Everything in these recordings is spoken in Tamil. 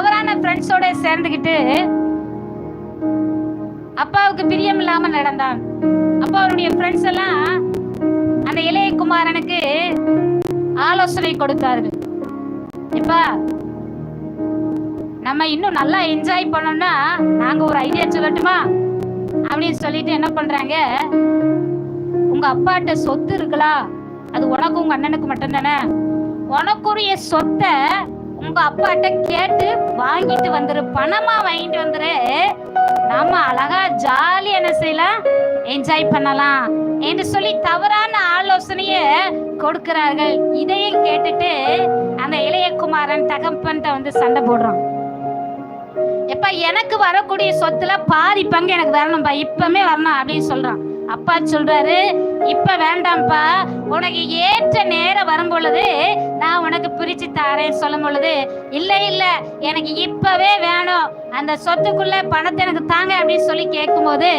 தவறான ஃப்ரெண்ட்ஸோட சேர்ந்துகிட்டு அப்பாவுக்கு பிரியம் இல்லாம நடந்தான். அப்பா அவருடைய ஃப்ரெண்ட்ஸ் எல்லாம் அந்த இளைய குமாரனுக்கு ஆலோசனை கொடுத்தார்கள். இப்பா நம்ம இன்னும் நல்லா என்ஜாய் பண்ணோம்னா நாங்க ஒரு ஐடியா சொல்லட்டுமா? அப்படின்னு சொல்லிட்டு என்ன பண்றாங்க? உங்க அப்பாட்ட சொத்து இருக்கலாம் அது உனக்கு உங்க அண்ணனுக்கு மட்டும் தானே உனக்குரிய சொத்தை உங்க அப்பாட்ட கேட்டு வாங்கிட்டு வந்துரு பணமா வாங்கிட்டு வந்துரு. நம்ம அழகா ஜாலி என்ன செய்யலாம்? என்ஜாய் பண்ணலாம் என்று சொல்லி தவறான ஆலோசனைய கொடுக்கிறார்கள். இதையும் கேட்டுட்டு அந்த இளையகுமாரன் தகப்பன்ட்ட வந்து சண்டை போடுறான். எப்ப எனக்கு வரக்கூடிய சொத்துல பாதி பங்கு எனக்கு வரணும்பா இப்பமே வரணும் அப்படின்னு சொல்றான். அப்பா சொல்றாரு இப்ப வேண்டாம்ப்பா. உனக்கு ஏற்ற நேரம் வரும் பொழுது நான் உனக்கு பிரிச்சு தாரேன் சொல்லும் பொழுது இல்ல இல்ல எனக்கு இப்பவே வேணும். அந்த சொத்துக்குள்ள பணத்தை எனக்கு தாங்க அப்படின்னு சொல்லி கேட்கும்போது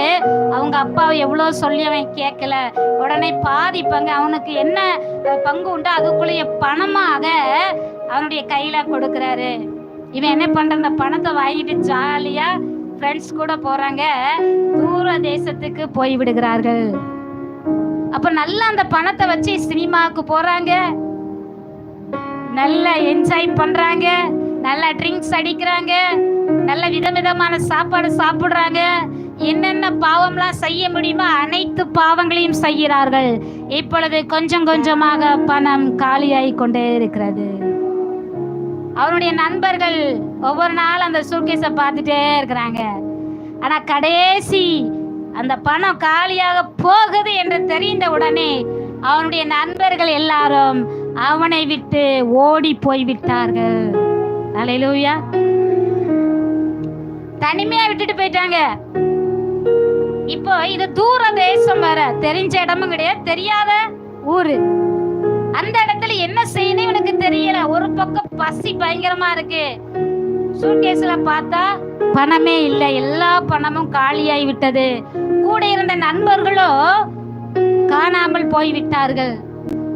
அவங்க அப்பாவை எவ்வளவு சொல்லி அவன் கேட்கல. உடனே பாதி பங்கு அவனுக்கு என்ன பங்கு உண்டோ அதுக்குள்ளேயே பணமாக அவனுடைய கையில கொடுக்கறாரு. இவன் என்ன பண்ற அந்த பணத்தை வாங்கிட்டு ஜாலியா ஃப்ரெண்ட்ஸ் கூட போறாங்க. தூர தேசத்துக்கு போய் விடுகிறார்கள். அப்ப நல்லா அந்த பணத்தை வச்சு சினிமாவுக்கு போறாங்க. நல்லா என்ஜாய் பண்றாங்க. நல்லா ட்ரிங்க்ஸ் அடிக்கிறாங்க. நல்ல விதவிதமான சாப்பாடு சாப்பிடுறாங்க. என்னென்ன பாவம்லாம் செய்ய முடியுமோ அனைத்து பாவங்களையும் செய்கிறார்கள். இப்பொழுது கொஞ்சம் கொஞ்சமாக பணம் காலியாகி கொண்டே இருக்கிறது. அவனுடைய நண்பர்கள் ஒவ்வொரு நாளும் அந்த சூட்கேஸை பார்த்துட்டே இருக்கிறாங்க. ஆனால் கடைசி அந்த பணம் காலியாக போகுது என்று தெரிந்த உடனே அவனுடைய நண்பர்கள் எல்லாரும் அவனை விட்டு ஓடி போய் விட்டார்கள் அலையிலூயா. தனிமையா விட்டுட்டு போயிட்டாங்க. இப்போ இது தூர தேசம் வர தெரிஞ்ச இடமும் கிடையாது. தெரியாத ஊரு. அந்த இடத்துல என்ன செய்யணும் எனக்கு தெரியல. ஒரு பக்கம் பசி பயங்கரமா இருக்கு. சூட்கேஸ்ல பார்த்தா பணமே இல்லை. எல்லா பணமும் காலியாகி விட்டது. கூட இருந்த நண்பர்களோ காணாமல் போய் விட்டார்கள்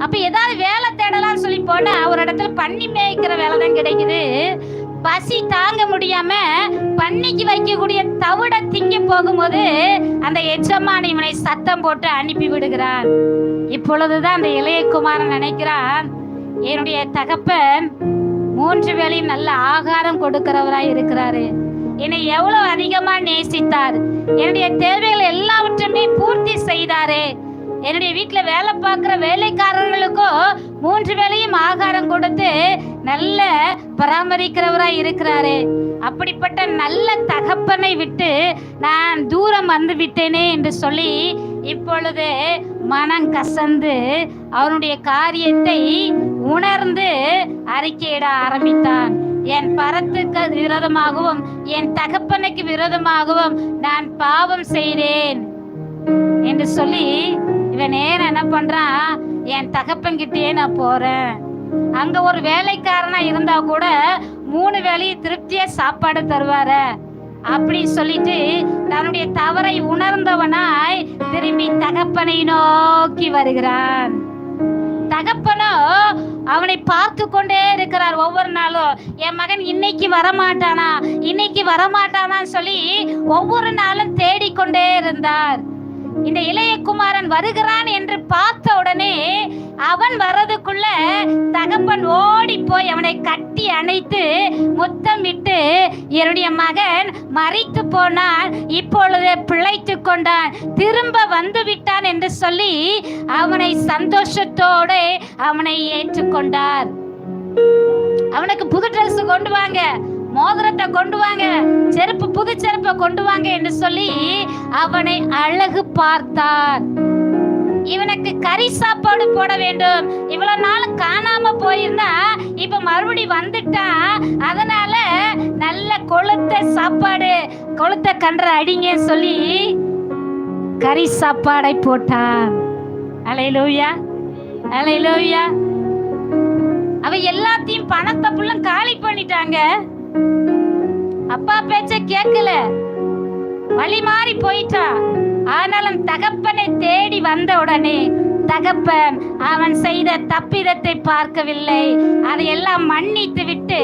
அப்ப ஏதாவது வேலை தேடலாம்னு சொல்லி போனா ஒரு இடத்துல பண்ணி மேய்க்கிற வேலை தான் கிடைக்குது. பசி தாங்க முடியாம பண்ணிக்கு வைக்கக்கூடிய தவிட திங்க போகும்போது அந்த எஜமான் இவனை சத்தம் போட்டு அனுப்பி விடுகிறான். இப்பொழுதுதான் அந்த இளைய குமாரன் நினைக்கிறான் என்னுடைய தகப்பன் மூன்று வேளையும் நல்ல ஆகாரம் கொடுக்கிறவராய் இருக்கிறாரு. என்னை எவ்வளவு அதிகமா நேசித்தார். என்னுடைய தேவைகள் எல்லாவற்றையுமே பூர்த்தி செய்தாரே. என்னுடைய வீட்டுல வேலை பார்க்குற வேலைக்காரர்களுக்கும் மூன்று வேளையும் ஆகாரம் கொடுத்து நல்ல பராமரிக்கிறவராய் இருக்கிறாரு. அப்படிப்பட்ட நல்ல தகப்பனை விட்டு நான் தூரம் வந்து விட்டேனே என்று சொல்லி இப்பொழுது மனம் கசந்து அவனுடைய காரியத்தை உணர்ந்து அறிக்கையிட ஆரம்பித்தான். என் பரத்துக்கு விரோதமாகவும் என் தகப்பனுக்கு விரோதமாகவும் நான் பாவம் செய்தேன் என்று சொல்லி இவன் நேரம் என்ன பண்றான்? என் தகப்பன்கிட்டயே நான் போறேன். அங்க ஒரு வேலைக்காரனா இருந்தா கூட மூணு வேளையும் திருப்தியா சாப்பாடு தருவாரு? அப்படி சொல்லிட்டு தன்னுடைய தவறை உணர்ந்தவனாய் திரும்பி தகப்பனை நோக்கி வருகிறான். தகப்பனோ அவனை பார்த்து கொண்டே இருக்கிறார் ஒவ்வொரு நாளும். என் மகன் இன்னைக்கு வரமாட்டானா? இன்னைக்கு வரமாட்டானான்னு சொல்லி ஒவ்வொரு நாளும் தேடிக்கொண்டே இருந்தார். இந்த இளைய குமாரன் வருகிறான் என்று பார்த்த போய் அவனை கட்டி அணைத்து முத்தம் விட்டு என்னுடைய மகன் மறித்து போனான். இப்பொழுது பிழைத்து கொண்டான். திரும்ப வந்து விட்டான் என்று சொல்லி அவனை சந்தோஷத்தோடு அவனை ஏற்றுக்கொண்டார் அவனுக்கு புது ட்ரெஸ் கொண்டு வாங்க மோதிரத்தை கொண்டு வாங்க செருப்பு புது செருப்பை கொண்டு வாங்க என்று சொல்லி அவனை அழகு பார்த்தார். இவனுக்கு கறி சாப்பாடு போட வேண்டும். இவ்வளவு நாள் காணாம போயிருந்தா இப்ப மறுபடி வந்துட்டான் அதனால நல்ல கொளுத்த சாப்பாடு கொளுத்த கன்ற அடிங்க சொல்லி கறி சாப்பாடை போட்டான். அலை அலையிலூயா. அவ எல்லாத்தையும் பணத்தை புள்ள காலி பண்ணிட்டாங்க. அப்பா பேச்ச கேட்கல. வழி மாறி போயிட்டான். ஆனாலும் தகப்பனை தேடி வந்த உடனே தகப்பன் அவன் செய்த தப்பிதத்தை பார்க்கவில்லை. அதையெல்லாம் மன்னித்து விட்டு